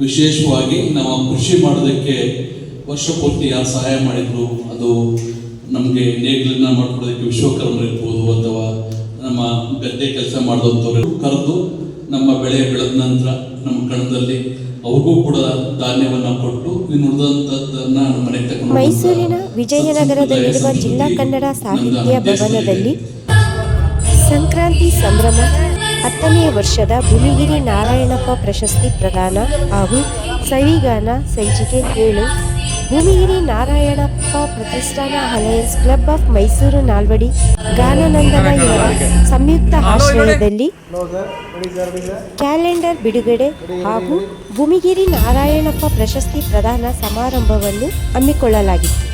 ವಿಶೇಷವಾಗಿ ನಾವು ಕೃಷಿ ಮಾಡೋದಕ್ಕೆ ವರ್ಷ ಪೂರ್ತಿ ಯಾರು ಸಹಾಯ ಮಾಡಿದ್ರು ಅದು ನಮಗೆ ನೇಗಿಲನ್ನ ಮಾಡ್ಕೊಡೋದಕ್ಕೆ ವಿಶ್ವಕರ್ಮರು ಇರ್ಬೋದು ಅಥವಾ ನಮ್ಮ ಗದ್ದೆ ಕೆಲಸ ಮಾಡಿದಂಥವ್ರು ಕರೆದು ನಮ್ಮ ಬೆಳೆ ಬೆಳೆದ ನಂತರ ನಮ್ಮ ಕಣದಲ್ಲಿ ಅವ್ರಿಗೂ ಕೂಡ ಧಾನ್ಯವನ್ನು ಕೊಟ್ಟು ಮೈಸೂರಿನ ವಿಜಯನಗರದಲ್ಲಿರುವ ಜಿಲ್ಲಾ ಕನ್ನಡ ಸಾಹಿತ್ಯ ಭವನದಲ್ಲಿ ಸಂಕ್ರಾಂತಿ ಸಂಭ್ರಮ ಹತ್ತನೆಯ ವರ್ಷದ ಭುವಿಗಿರಿ ನಾರಾಯಣಪ್ಪ ಪ್ರಶಸ್ತಿ ಪ್ರದಾನ ಹಾಗೂ ಸವಿಗಾನ ಸಂಚಿಕೆ ಏಳು. Bhoomigiri Narayanappa Pratishthana alliance club of Mysuru Nalvadi Gananandana ಇವರ ಸಂಯುಕ್ತ ಆಶ್ರಯದಲ್ಲಿ ಕ್ಯಾಲೆಂಡರ್ ಬಿಡುಗಡೆ ಹಾಗೂ ಭೂಮಿಗಿರಿ ನಾರಾಯಣಪ್ಪ ಪ್ರಶಸ್ತಿ ಪ್ರದಾನ ಸಮಾರಂಭವನ್ನು ಹಮ್ಮಿಕೊಳ್ಳಲಾಗಿತ್ತು.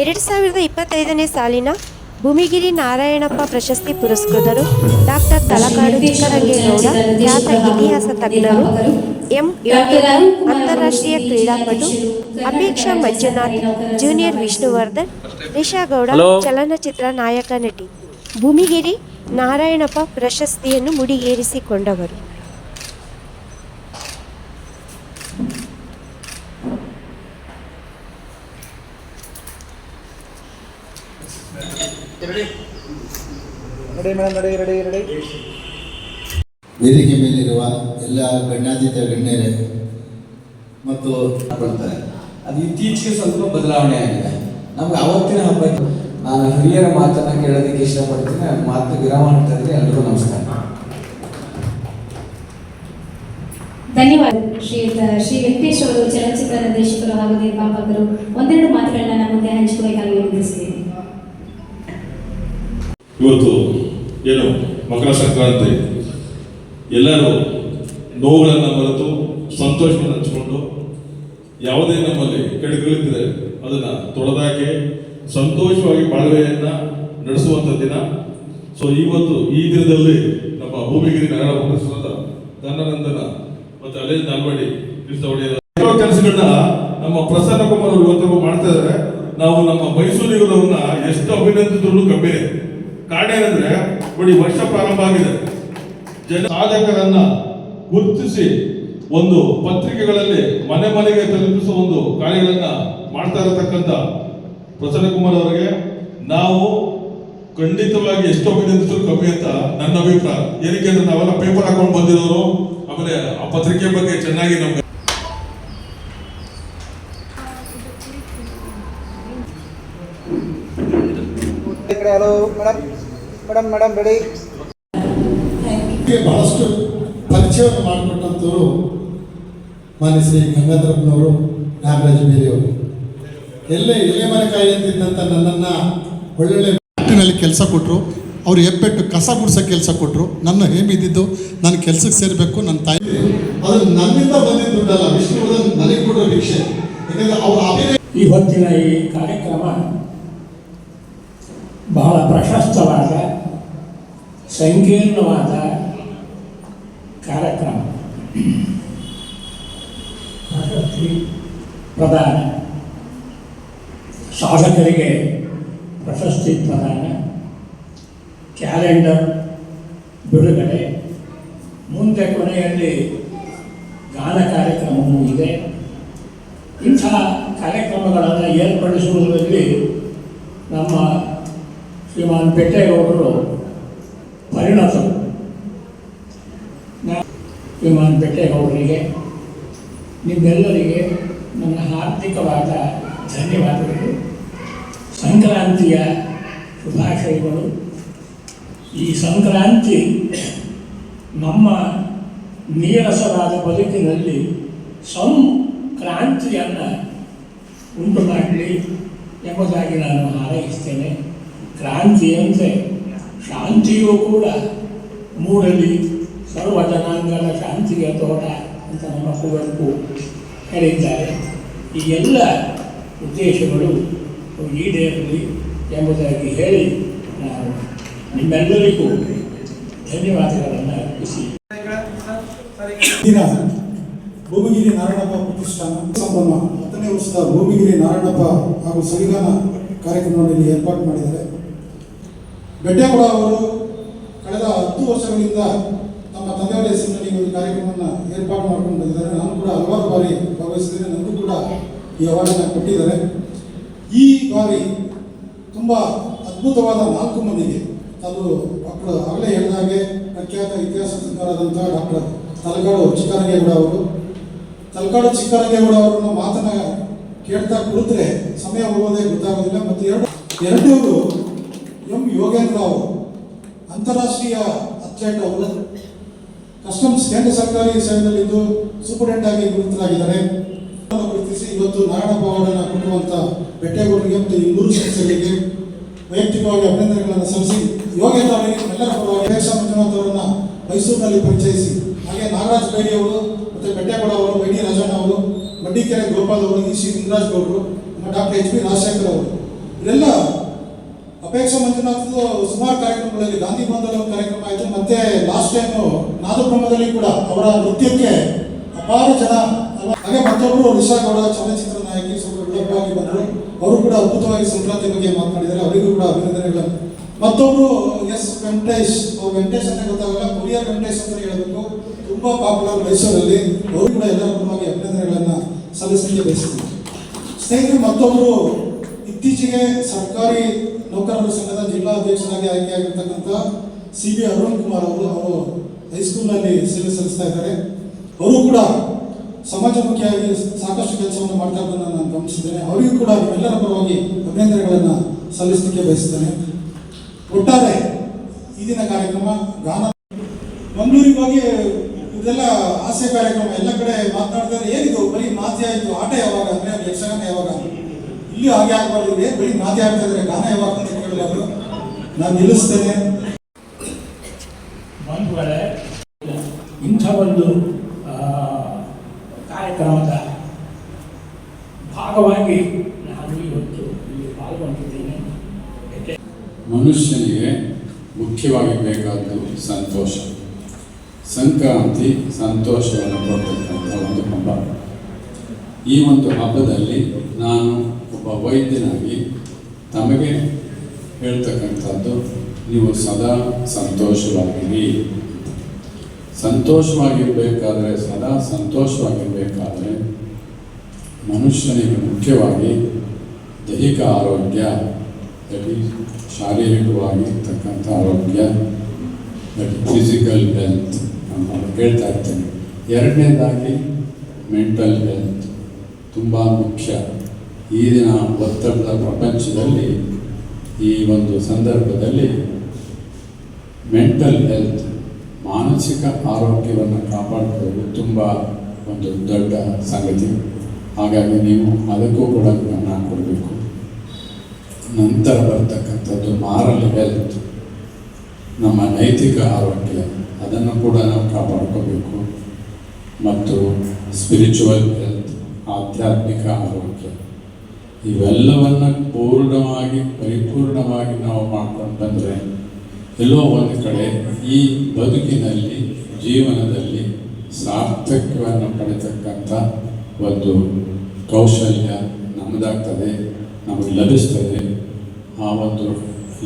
ಎರಡು ಸಾವಿರದ ಇಪ್ಪತ್ತೈದನೇ ಸಾಲಿನ ಭೂಮಿಗಿರಿ ನಾರಾಯಣಪ್ಪ ಪ್ರಶಸ್ತಿ ಪುರಸ್ಕೃತರು ಡಾಕ್ಟರ್ ತಲಕಾಡು ಚಿಕ್ಕರಂಗೇಗೌಡ ಖ್ಯಾತ ಇತಿಹಾಸ ತಜ್ಞರು ಎಂ. ಯೋಗೇಂದ್ರ ಅಂತಾರಾಷ್ಟ್ರೀಯ ಕ್ರೀಡಾಪಟು ಅಪೇಕ್ಷಾ ಮಂಜುನಾಥ್ ಜೂನಿಯರ್ ವಿಷ್ಣುವರ್ಧನ್ ರಿಷಾಗೌಡ ಚಲನಚಿತ್ರ ನಾಯಕ ನಟಿ. ಭೂಮಿಗಿರಿ ನಾರಾಯಣಪ್ಪ ಪ್ರಶಸ್ತಿಯನ್ನು ಮುಡಿಗೇರಿಸಿಕೊಂಡವರು. ಮೇಡಮ್ ವೇದಿಕೆ ಮೇಲಿರುವ ಎಲ್ಲ ಗಣ್ಯಾತೀತ ಗಣ್ಯರೇ ಮತ್ತು ಅದು ಇತ್ತೀಚೆಗೆ ಸ್ವಲ್ಪ ಬದಲಾವಣೆ ಆಗಿದೆ. ನಮ್ಗೆ ಅವತ್ತಿನ ಹಬ್ಬ ನಾನು ಹಿರಿಯರ ಮಾತನ್ನ ಕೇಳೋದಕ್ಕೆ ಇಷ್ಟಪಡ್ತೀನಿ. ನನ್ನ ಮಾತು ವಿರಾಮ ಇದ್ರೆ ಎಲ್ರಿಗೂ ನಮಸ್ಕಾರ. ಧನ್ಯವಾದ ಶ್ರೀ ಶ್ರೀ ವೆಂಕಟೇಶ್ ಅವರು ಚಲನಚಿತ್ರ ನಿರ್ದೇಶಕರು ಹಾಗೂ ನಿರ್ಮಾಪಕರು ಒಂದೆರಡು ಮಾತುಗಳನ್ನ ನಮ್ಮ ಮುಂದೆ ಹಂಚಿಕೊಳ್ಳಬೇಕಾಗಿ ವಿನಂತಿಸಿದ್ದೇನೆ ಇವತ್ತು ಏನು ಮಕರ ಸಂಕ್ರಾಂತಿ, ಎಲ್ಲರೂ ನೋವುಗಳನ್ನು ಮರೆತು ಸಂತೋಷವನ್ನು ಹಂಚಿಕೊಂಡು ಯಾವುದೇ ನಮ್ಮಲ್ಲಿ ಕೆಡುಕುಗಳಿದ್ದರೆ ಅದನ್ನು ತೊಡೆದಾಕೆ ಸಂತೋಷವಾಗಿ ಬಾಳ್ವೆಯನ್ನು ನಡೆಸುವಂಥ ದಿನ. ಸೊ ಇವತ್ತು ಈ ದಿನದಲ್ಲಿ ನಮ್ಮ ಭೂಮಿಗಿರಿ ನಗರ ಪ್ರದೇಶದ ಧನಾನಂದನ ಮತ್ತು ಅಲೆ ಎಷ್ಟೋ ಕೆಲಸಗಳನ್ನ ನಮ್ಮ ಪ್ರಸನ್ನ ಕುಮಾರ್ ಅವರು ಇವತ್ತು ಮಾಡ್ತಾ ಇದ್ದಾರೆ. ನಾವು ನಮ್ಮ ಮೈಸೂರಿಗರವ್ರನ್ನ ಎಷ್ಟು ಅಭಿನಂದಿಸಿದ್ರು ಕಮ್ಮಿನೇ ಕಾರಣ ಏನಂದ್ರೆ, ನೋಡಿ, ವರ್ಷ ಪ್ರಾರಂಭ ಆಗಿದೆ. ಜನ ಸಾಧಕರನ್ನ ಗುರುತಿಸಿ ಒಂದು ಪತ್ರಿಕೆಗಳಲ್ಲಿ ಮನೆ ಮನೆಗೆ ತಲುಪಿಸುವ ಒಂದು ಕಾರ್ಯಗಳನ್ನ ಮಾಡ್ತಾ ಇರತಕ್ಕಂತ ಪ್ರಸನ್ನ ಕುಮಾರ್ ಅವರಿಗೆ ನಾವು ಖಂಡಿತವಾಗಿ ಎಷ್ಟು ಅಭಿನಂದಿಸಿದ್ರು ಕಮ್ಮಿ ಅಂತ ನನ್ನ ಅಭಿಪ್ರಾಯ. ಏನಕ್ಕೆ ಅಂದ್ರೆ ನಾವೆಲ್ಲ ಪೇಪರ್ ಹಾಕೊಂಡು ಬಂದಿರೋರು, ಆಮೇಲೆ ಆ ಪತ್ರಿಕೆ ಬಗ್ಗೆ ಚೆನ್ನಾಗಿ ನಮ್ಗೆ ಈ ಕಡೆ ಹಲೋ ಮೇಡಮ್ ಮೇಡಮ್ ಬೆಳಿ ರೆಡಿ ಬಹಳಷ್ಟು ಪರಿಚಯವನ್ನು ಮಾಡಿಕೊಟ್ಟಂಥವರು ಮಾನ್ಯ ಶ್ರೀ ಗಂಗಾಧರಪ್ಪನವರು ನಾಗರಾಜ ಬೇರೆಯವರು ಎಲ್ಲೇ ಎಲೆ ಮನೆ ಕಾಯಿಯಂತಿದ್ದಂಥ ನನ್ನನ್ನು ಒಳ್ಳೊಳ್ಳೆ ಮಟ್ಟಿನಲ್ಲಿ ಕೆಲಸ ಕೊಟ್ಟರು ಅವರು ಹೆಬ್ಬೆಟ್ಟು ಕಸ ಗುಡಿಸೋ ಕೆಲಸ ಕೊಟ್ಟರು ನನ್ನ ಹೇಮಿದ್ದಿದ್ದು ನಾನು ಕೆಲಸಕ್ಕೆ ಸೇರಬೇಕು ನನ್ನ ತಾಯಿ. ಅದು ನನ್ನಿಂದ ಬಂದಿದ್ದ ದುಡ್ಡಲ್ಲ ವಿಷ್ಣುವರ್ಧನ್ ನನಗೆ ಕೊಡೋ ಭಿಕ್ಷೆ. ಯಾಕಂದರೆ ಅವ್ರ ಅಭಿನಯ ಈ ಹೊತ್ತಿನ ಈ ಕಾರ್ಯಕ್ರಮ ಬಹಳ ಪ್ರಶಸ್ತವಾದ ಸಂಕೀರ್ಣವಾದ ಕಾರ್ಯಕ್ರಮ. ಪ್ರದಾನ ಸಾಧಕರಿಗೆ ಪ್ರಶಸ್ತಿ ಪ್ರದಾನ ಕ್ಯಾಲೆಂಡರ್ ಬಿಡುಗಡೆ. ಮುಂದೆ ಕೊನೆಯಲ್ಲಿ ಗಾನ ಕಾರ್ಯಕ್ರಮವೂ ಇದೆ. ಇಂಥ ಕಾರ್ಯಕ್ರಮಗಳನ್ನು ಏರ್ಪಡಿಸುವುದರಲ್ಲಿ ನಮ್ಮ ಶ್ರೀಮಾನ್ ಪೆಟ್ಟೇಗೌಡರು ಪರಿಣತರು ವಿಮಾನ ಶ್ರೀಮಾನ್ ಅವರಿಗೆ ನಿಮ್ಮೆಲ್ಲರಿಗೆ ನನ್ನ ಹಾರ್ದಿಕವಾದ ಧನ್ಯವಾದಗಳು. ಸಂಕ್ರಾಂತಿಯ ಶುಭಾಶಯಗಳು. ಈ ಸಂಕ್ರಾಂತಿ ನಮ್ಮ ನೀರಸವಾದ ಬದುಕಿನಲ್ಲಿ ಸಂಕ್ರಾಂತಿಯನ್ನು ಉಂಟು ಮಾಡಲಿ ಎಂಬುದಾಗಿ ನಾನು ಹಾರೈಸ್ತೇನೆ. ಕ್ರಾಂತಿ ಅಂದರೆ ಶಾಂತಿಯೂ ಕೂಡ ಮೂಡಲಿ ಸರ್ವ ಜನಾಂಗದ ಶಾಂತಿಯ ತೋಟ ಅಂತ ನಮ್ಮ ಕುವೆಂಪು ಹೇಳಿದ್ದಾರೆ. ಈ ಎಲ್ಲ ಉದ್ದೇಶಗಳು ಈಡೇರಲಿ ಎಂಬುದಾಗಿ ಹೇಳಿ ನಾನು ನಿಮ್ಮೆಲ್ಲರಿಗೂ ಧನ್ಯವಾದಗಳನ್ನು ಅರ್ಪಿಸಿ ಭೂಮಿಗಿರಿ ನಾರಾಯಣಪ್ಪ ಪ್ರತಿಷ್ಠಾನ ಸಂಭ್ರಮ ಹತ್ತನೇ ವರ್ಷದ ಭೂಮಿಗಿರಿ ನಾರಾಯಣಪ್ಪ ಹಾಗೂ ಸಂವಿಧಾನ ಕಾರ್ಯಕ್ರಮದಲ್ಲಿ ಏರ್ಪಾಡು ಮಾಡಿದ್ದಾರೆ. ಬೆಡ್ಡೇಗೌಡ ಅವರು ಕಳೆದ ಹತ್ತು ವರ್ಷಗಳಿಂದ ತಮ್ಮ ತಂದೆಯವರ ಹೆಸರಿನಲ್ಲಿ ಒಂದು ಕಾರ್ಯಕ್ರಮವನ್ನು ಏರ್ಪಾಡು ಮಾಡ್ಕೊಂಡು ಬಂದಿದ್ದಾರೆ. ನಾನು ಕೂಡ ಹಲವಾರು ಬಾರಿ ಭಾಗವಹಿಸಿದ್ದೇನೆ. ನನಗೂ ಕೂಡ ಈ ಅವಾರ್ಡನ್ನು ಕೊಟ್ಟಿದ್ದಾರೆ. ಈ ಬಾರಿ ತುಂಬ ಅದ್ಭುತವಾದ ನಾಲ್ಕು ಮಂದಿಗೆ ಅದು ಡಾಕ್ಟರ್ ಆಗಲೇ ಹೇಳಿದ ಹಾಗೆ ಪ್ರಖ್ಯಾತ ಇತಿಹಾಸ ತಜ್ಞರಾದಂಥ ಡಾಕ್ಟರ್ ತಲಕಾಡು ಚಿಕ್ಕರಂಗೇಗೌಡ ಅವರು. ತಲಕಾಡು ಚಿಕ್ಕರಂಗೇಗೌಡ ಅವರನ್ನು ಮಾತನ್ನ ಕೇಳ್ತಾ ಕುಳಿತರೆ ಸಮಯ ಹೋಗೋದೇ ಗೊತ್ತಾಗೋದಿಲ್ಲ. ಮತ್ತು ಎರಡು ಎರಡನೇವರು ಎಂ ಯೋಗೇಂದ್ರ ಅವರು ಅಂತಾರಾಷ್ಟ್ರೀಯ ಅಥ್ಲೆಟ್ ಅವರು ಕಸ್ಟಮ್ಸ್ ಕೇಂದ್ರ ಸರ್ಕಾರಿ ಸೇವೆಯಲ್ಲಿದ್ದು ಸೂಪರಿಂಟೆಂಟ್ ಆಗಿ ಗುರುತರಾಗಿದ್ದಾರೆ ಗುರುತಿಸಿ ಇವತ್ತು ನಾರಾಯಣ ಪವಾಡನ ಕೊಟ್ಟಿರುವಂತಹ ಬೆಟ್ಟೇಗೌಡರಿಗೆ ಮತ್ತು ಈ ಮೂರು ಸದಸ್ಯರಿಗೆ ವೈಯಕ್ತಿಕವಾಗಿ ಅಭಿನಂದನೆಗಳನ್ನು ಸಲ್ಲಿಸಿ ಯೋಗೇಂದ್ರ ಅವರಿಗೆ ಎಲ್ಲರ ಪರವಾಗಿ ಮಂಜುನಾಥ್ ಅವರನ್ನ ಮೈಸೂರಿನಲ್ಲಿ ಪರಿಚಯಿಸಿ, ಹಾಗೆ ನಾಗರಾಜ್ ಬೇಡಿ ಅವರು ಮತ್ತು ಬೆಟ್ಟೇಗೌಡ ಅವರು ವೈ ಡಿ ರಾಜಣ್ಣ ಅವರು, ಮಡ್ಡಿಕೆರೆ ಗೋಪಾಲ್ ಅವರು, ಇ ಸಿ ಲಿಂಗರಾಜ್ ಗೌಡರು ಡಾಕ್ಟರ್ ಎಚ್ ಪಿ ರಾಜಶೇಖರ್ ಅವರು ಇವರೆಲ್ಲ ಅಪೇಕ್ಷಾ ಮಂಜುನಾಥದ್ದು ಸುಮಾರು ಕಾರ್ಯಕ್ರಮಗಳಲ್ಲಿ ಗಾಂಧಿ ಬಂಧನ ಕಾರ್ಯಕ್ರಮ ಆಯಿತು. ಮತ್ತೆ ಲಾಸ್ಟ್ ಟೈಮ್ ನಾದಬ್ರಹ್ಮದಲ್ಲಿ ಕೂಡ ಅವರ ನೃತ್ಯಕ್ಕೆ ಅಪಾರ ಜನ? ಹಾಗೆ ಮತ್ತೊಬ್ಬರು ನಿಶಾ ಗೌಡ, ಚಲನಚಿತ್ರ ನಾಯಕಿ, ಸ್ವಲ್ಪ ಬಂದರು. ಅವರು ಕೂಡ ಅದ್ಭುತವಾಗಿ ಸಂಕ್ರಾಂತಿ ಬಗ್ಗೆ ಮಾತನಾಡಿದ್ದಾರೆ. ಅವರಿಗೂ ಕೂಡ ಅಭಿನಂದನೆಗಳು. ಮತ್ತೊಬ್ಬರು ಎಸ್ ವೆಂಕಟೇಶ್ ವೆಂಕಟೇಶ್ ಅಂತ ಗೊತ್ತಾಗಲ್ಲ, ಕೊರಿಯರ್ ವೆಂಕಟೇಶ್ ಅಂತ ಹೇಳಬೇಕು. ತುಂಬಾ ಪಾಪ್ಯುಲರ್ ಮೈಸೂರಲ್ಲಿ ಅವರು ಕೂಡ ಎಲ್ಲರ ಪರವಾಗಿ ಅಭಿನಂದನೆಗಳನ್ನ ಸಲ್ಲಿಸಲಿಕ್ಕೆ ಬಯಸ್ತೀನಿ. ಸ್ನೇಹಿತರು ಮತ್ತೊಬ್ಬರು ಇತ್ತೀಚೆಗೆ ಸರ್ಕಾರಿ ನೌಕರರ ಸಂಘದ ಜಿಲ್ಲಾ ಅಧ್ಯಕ್ಷರಾಗಿ ಆಯ್ಕೆಯಾಗಿರ್ತಕ್ಕಂಥ ಸಿ ಬಿ ಅರುಣ್ ಕುಮಾರ್ ಅವರು ಅವರು ಹೈಸ್ಕೂಲ್ನಲ್ಲಿ ಸೇವೆ ಸಲ್ಲಿಸ್ತಾ ಇದ್ದಾರೆ. ಅವರು ಕೂಡ ಸಮಾಜಮುಖಿಯಾಗಿ ಸಾಕಷ್ಟು ಕೆಲಸವನ್ನು ಮಾಡ್ತಾ ಇರೋದನ್ನು ನಾನು ಗಮನಿಸಿದ್ದೇನೆ. ಅವರಿಗೂ ಕೂಡ ಎಲ್ಲರ ಪರವಾಗಿ ಅಭಿನಂದನೆಗಳನ್ನು ಸಲ್ಲಿಸಲಿಕ್ಕೆ ಬಯಸ್ತೇನೆ ಒಟ್ಟಾರೆ ಈ ದಿನ ಕಾರ್ಯಕ್ರಮ ಗಾನ ಮಂಗಳೂರಿಗೆ ಹೋಗಿ ಇದೆಲ್ಲ ಹಾಸ್ಯ ಕಾರ್ಯಕ್ರಮ ಎಲ್ಲ ಕಡೆ ಮಾತನಾಡ್ತಾರೆ ಏನಿದು? ಬರೀ ಮಾತೆ ಆಯಿತು ಆಟ ಯಾವಾಗ? ಅಂದರೆ ಯಕ್ಷಗಾನ ಯಾವಾಗ? ಇಲ್ಲಿ ಹಾಗೆ ಆಗ್ಬಾರ್ದು. ಏನ್ ಬರೀ ಮಾತೆ ಆಗ್ತಾ ಇದ್ರೆ ಗಾನ ಯಾವಾಗ ನಾನು ನಿಲ್ಲಿಸ್ತೇನೆ. ಬಂಧುಗಳೇ ಇಂಥ ಒಂದು ಆ, ಕಾರ್ಯಕ್ರಮದ ಭಾಗವಾಗಿ ನಾನು ಇವತ್ತು ಇಲ್ಲಿ ಪಾಲ್ಗೊಂಡಿದ್ದೇನೆ. ಮನುಷ್ಯನಿಗೆ ಮುಖ್ಯವಾಗಿ ಬೇಕಾದ್ದು ಸಂತೋಷ. ಸಂಕ್ರಾಂತಿ ಸಂತೋಷವನ್ನು ಕೊಡ್ತಕ್ಕಂಥ ಒಂದು ಹಬ್ಬ. ಈ ಒಂದು ಹಬ್ಬದಲ್ಲಿ ನಾನು ಒಬ್ಬ ವೈದ್ಯನಾಗಿ ತಮಗೆ ಹೇಳ್ತಕ್ಕಂಥದ್ದು, ನೀವು ಸದಾ ಸಂತೋಷವಾಗಿರಿ. ಸಂತೋಷವಾಗಿರಬೇಕಾದ್ರೆ, ಸದಾ ಸಂತೋಷವಾಗಿರಬೇಕಾದ್ರೆ ಮನುಷ್ಯನಿಗೆ ಮುಖ್ಯವಾಗಿ ದೈಹಿಕ ಆರೋಗ್ಯ ದಟ್ ಈಸ್ ಶಾರೀರಿಕವಾಗಿ ಇರ್ತಕ್ಕಂಥ ಆರೋಗ್ಯ ದಟ್ ಫಿಸಿಕಲ್ ಹೆಲ್ತ್ ನಾನು ಹೇಳ್ತಾ ಇರ್ತೇನೆ. ಎರಡನೇದಾಗಿ ಮೆಂಟಲ್ ಹೆಲ್ತ್ ತುಂಬ ಮುಖ್ಯ. ಈ ದಿನ ಒತ್ತಡದ ಪ್ರಪಂಚದಲ್ಲಿ, ಈ ಒಂದು ಸಂದರ್ಭದಲ್ಲಿ ಮೆಂಟಲ್ ಹೆಲ್ತ್ ಮಾನಸಿಕ ಆರೋಗ್ಯವನ್ನು ಕಾಪಾಡಿಕೊಳ್ಳುವುದು ತುಂಬ ಒಂದು ದೊಡ್ಡ ಸಂಗತಿ. ಹಾಗಾಗಿ ನೀವು ಅದಕ್ಕೂ ಕೂಡ ಗಮನ ಕೊಡಬೇಕು. ನಂತರ ಬರ್ತಕ್ಕಂಥದ್ದು ಮಾರಲ್ ಹೆಲ್ತ್ ನಮ್ಮ ನೈತಿಕ ಆರೋಗ್ಯ, ಅದನ್ನು ಕೂಡ ನಾವು ಕಾಪಾಡ್ಕೋಬೇಕು. ಮತ್ತು ಸ್ಪಿರಿಚುವಲ್ ಹೆಲ್ತ್ ಆಧ್ಯಾತ್ಮಿಕ ಆರೋಗ್ಯ. ಇವೆಲ್ಲವನ್ನು ಪೂರ್ಣವಾಗಿ, ಪರಿಪೂರ್ಣವಾಗಿ ನಾವು ಮಾಡ್ಕೊಂಡು ಬಂದರೆ, ಎಲ್ಲೋ ಒಂದು ಕಡೆ ಈ ಬದುಕಿನಲ್ಲಿ, ಜೀವನದಲ್ಲಿ ಸಾರ್ಥಕ್ಯವನ್ನು ಪಡೆತಕ್ಕಂಥ ಒಂದು ಕೌಶಲ್ಯ ನಮ್ಮದಾಗ್ತದೆ ನಮಗೆ ಲಭಿಸ್ತದೆ. ಆ ಒಂದು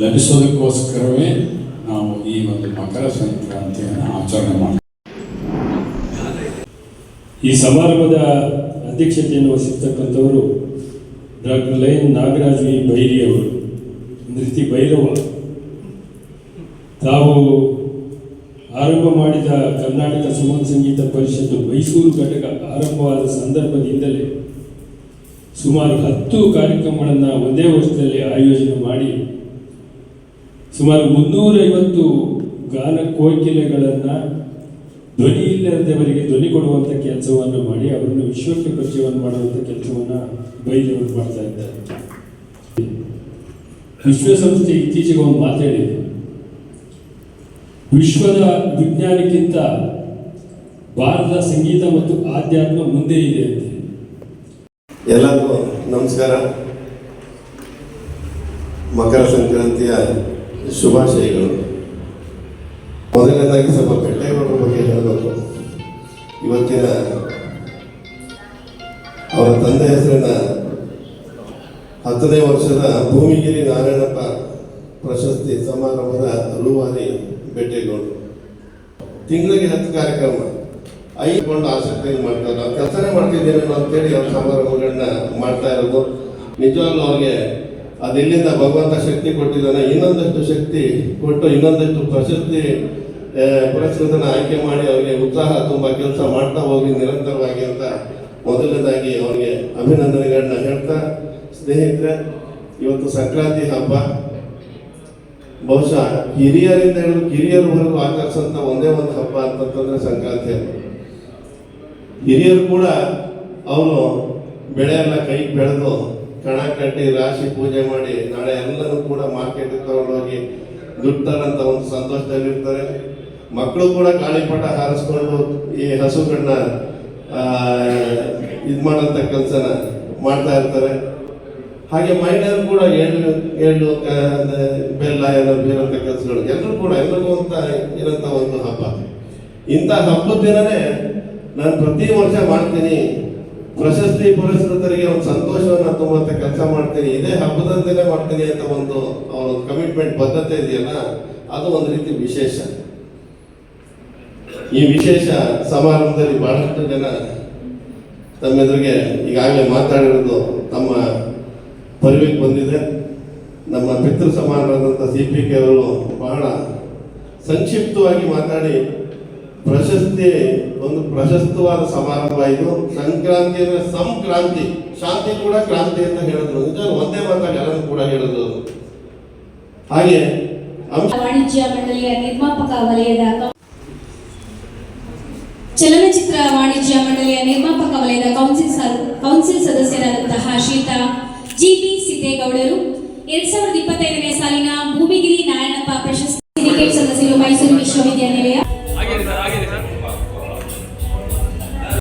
ಲಭಿಸೋದಕ್ಕೋಸ್ಕರವೇ ನಾವು ಈ ಒಂದು ಮಕರ ಸಂಕ್ರಾಂತಿಯನ್ನು ಆಚರಣೆ ಮಾಡ್ತೀವಿ ಈ ಸಮಾರಂಭದ ಅಧ್ಯಕ್ಷತೆಯನ್ನು ವಹಿಸಿರ್ತಕ್ಕಂಥವರು doctor lion Nagaraj V Byri ಅವರು ಒಂದು ರೀತಿ ಭೈರವ ತಾವು ಆರಂಭ ಮಾಡಿದ ಕರ್ನಾಟಕ ಸುಮನ್ ಸಂಗೀತ ಪರಿಷತ್ತು ಮೈಸೂರು ಘಟಕ ಆರಂಭವಾದ ಸಂದರ್ಭದಿಂದಲೇ ಸುಮಾರು ಹತ್ತು ಕಾರ್ಯಕ್ರಮಗಳನ್ನು ಒಂದೇ ವರ್ಷದಲ್ಲಿ ಆಯೋಜನೆ ಮಾಡಿ ಸುಮಾರು ಮುನ್ನೂರೈವತ್ತು ಗಾನ ಕೋಕಿಲೆಗಳನ್ನು ಧ್ವನಿ ಇಲ್ಲದವರಿಗೆ ಧ್ವನಿ ಕೊಡುವಂಥ ಕೆಲಸವನ್ನು ಮಾಡಿ ಅವರನ್ನು ವಿಶ್ವಕ್ಕೆ ಪರಿಚಯವನ್ನು ಮಾಡುವಂಥ ಕೆಲಸವನ್ನು ಬೈದವರು ಮಾಡ್ತಾ ಇದ್ದಾರೆ. ವಿಶ್ವಸಂಸ್ಥೆ ಇತ್ತೀಚೆಗೆ ಒಂದು ಮಾತಾಡಿದೆ ವಿಶ್ವದ ವಿಜ್ಞಾನಕ್ಕಿಂತ ಭಾರತದ ಸಂಗೀತ ಮತ್ತು ಆಧ್ಯಾತ್ಮ ಮುಂದೆ ಇದೆ ಅಂತ ಎಲ್ಲರಿಗೂ ನಮಸ್ಕಾರ. ಮಕರ ಸಂಕ್ರಾಂತಿಯ ಶುಭಾಶಯಗಳು. ಮೊದಲನೇದಾಗಿ ಸ್ವಲ್ಪ ಇವತ್ತಿನ ಅವರ ತಂದೆ ಹೆಸರಿನ ಹತ್ತನೇ ವರ್ಷದ ಭೂಮಿಗಿರಿ ನಾರಾಯಣಪ್ಪ ಪ್ರಶಸ್ತಿ ಸಮಾರಂಭದ ರೂವಾರಿ ಭೇಟಿಗೊಂಡು ತಿಂಗಳಿಗೆ ಹತ್ತು ಕಾರ್ಯಕ್ರಮ. ಐಕೊಂಡು ಆಸಕ್ತಿ ಮಾಡ್ತಾರೆ. ನಾವು ಕೆಲಸನೇ ಮಾಡ್ತಿದ್ದೇನೆ ಅಂತೇಳಿ ಅವ್ರ ಸಮಾರಂಭಗಳನ್ನ ಮಾಡ್ತಾ ಇರೋದು. ನಿಜವಾಗ್ಲೂ ಅವ್ರಿಗೆ ಅದೆಲ್ಲಿಂದ ಭಗವಂತ ಶಕ್ತಿ ಕೊಟ್ಟಿದ್ದಾನೆ. ಇನ್ನೊಂದಷ್ಟು ಶಕ್ತಿ ಕೊಟ್ಟು ಇನ್ನೊಂದಷ್ಟು ಪ್ರಶಸ್ತಿ ಪುರಸ್ಕೃತನ ಆಯ್ಕೆ ಮಾಡಿ ಅವರಿಗೆ ಉತ್ಸಾಹ ತುಂಬ ಕೆಲಸ ಮಾಡ್ತಾ ಹೋಗಿ ನಿರಂತರವಾಗಿ ಅಂತ ಮೊದಲನೇದಾಗಿ ಅವರಿಗೆ ಅಭಿನಂದನೆಗಳನ್ನ ಹೇಳ್ತಾ, ಸ್ನೇಹಿತರೆ, ಇವತ್ತು ಸಂಕ್ರಾಂತಿ ಹಬ್ಬ. ಬಹುಶಃ ಹಿರಿಯರಿಂದ ಹಿಡಿದು ಕಿರಿಯರವರೆಗೂ ಆಚರಿಸುವಂತ ಒಂದೇ ಒಂದು ಹಬ್ಬ ಅಂತಂತಂದ್ರೆ ಸಂಕ್ರಾಂತಿ ಹಬ್ಬ. ಹಿರಿಯರು ಕೂಡ ಅವರು ಬೆಳೆ ಎಲ್ಲ ಕೈಗೆ ಬೆಳೆದು ಕಣ ಕಟ್ಟಿ ರಾಶಿ ಪೂಜೆ ಮಾಡಿ ನಾಳೆ ಎಲ್ಲರೂ ಕೂಡ ಮಾರ್ಕೆಟ್ ತಗೊಂಡೋಗಿ ದುಡ್ತಾರಂತ ತರಂತ ಒಂದು ಸಂತೋಷದಲ್ಲಿರ್ತಾರೆ. ಮಕ್ಕಳು ಕೂಡ ಗಾಳಿಪಟ ಹಾರಿಸ್ಕೊಂಡು ಈ ಹಸುಗಳನ್ನ ಇದು ಮಾಡೋಂಥ ಕೆಲಸನ ಮಾಡ್ತಾ ಇರ್ತಾರೆ. ಹಾಗೆ ಮಹಿಳೆಯರು ಕೂಡ ಎಳ್ಳು ಎಳ್ಳು ಬೆಲ್ಲ ಎಲ್ಲ ಬೀರಂತ ಕೆಲಸಗಳು, ಎಲ್ಲರೂ ಕೂಡ ಎಲ್ಲರಿಗೂ ಅಂತ ಇರೋಂಥ ಒಂದು ಹಬ್ಬ. ಇಂಥ ಹಬ್ಬದ ದಿನನೇ ನಾನು ಪ್ರತಿ ವರ್ಷ ಮಾಡ್ತೀನಿ. ಪ್ರಶಸ್ತಿ ಪುರಸ್ಕೃತರಿಗೆ ಒಂದು ಸಂತೋಷವನ್ನ ತುಂಬಂತ ಕೆಲಸ ಮಾಡ್ತೀನಿ. ಇದೇ ಹಬ್ಬದಂತೆಯೇ ಮಾಡ್ತೀನಿ ಅಂತ ಒಂದು ಅವರ ಕಮಿಟ್ಮೆಂಟ್ ಬದ್ಧತೆ ಇದೆಯಲ್ಲ, ಅದು ಒಂದು ರೀತಿ ವಿಶೇಷ. ಈ ವಿಶೇಷ ಸಮಾರಂಭದಲ್ಲಿ ಬಹಳಷ್ಟು ಜನ ತಮ್ಮೆದುರಿಗೆ ಈಗಾಗಲೇ ಮಾತಾಡಿರೋದು ತಮ್ಮ ಪರಿವಿಗೆ ಬಂದಿದೆ. ನಮ್ಮ ಪಿತೃ ಸಮಾನರಾದಂಥ ಸಿ ಪಿ ಕೆ ಅವರು ಬಹಳ ಸಂಕ್ಷಿಪ್ತವಾಗಿ ಮಾತಾಡಿ ಪ್ರಶಸ್ತಿ, ಒಂದು ಪ್ರಶಸ್ತವಾದ ಸಮಾರಂಭ ಇದು. ಸಂಕ್ರಾಂತಿ ಅಂದರೆ ಸಂಕ್ರಾಂತಿ. ಶಾಂತಿ ಕೂಡ ಕ್ರಾಂತಿ ಅಂತ ಹೇಳಿದ್ರು. ಇದನ್ನು ಒಂದೇ ಮಾತಾಡಿ ಎಲ್ಲರೂ ಕೂಡ ಹೇಳಿದ್ರು. ಹಾಗೆ ವಾಣಿಜ್ಯ ಮಂಡಳಿಯ ನಿರ್ಮಾಪಕ ವಲಯದ ಚಲನಚಿತ್ರ ವಾಣಿಜ್ಯ ಮಂಡಳಿಯ ನಿರ್ಮಾಪಕ ವಲಯದ ಕೌನ್ಸಿಲ್ ಕೌನ್ಸಿಲ್ ಸದಸ್ಯರಾದಂತಹ ಶೀತಾ ಜಿಪಿ ಸಿದ್ದೇಗೌಡರು. ಎರಡ್ ಸಾವಿರದ ಇಪ್ಪತ್ತೈದನೇ ಸಾಲಿನ ಭೂಮಿಗಿರಿ ನಾರಾಯಣಪ್ಪ ಪ್ರಶಸ್ತಿ ಸದಸ್ಯರು ಮೈಸೂರು ವಿಶ್ವವಿದ್ಯಾಲಯ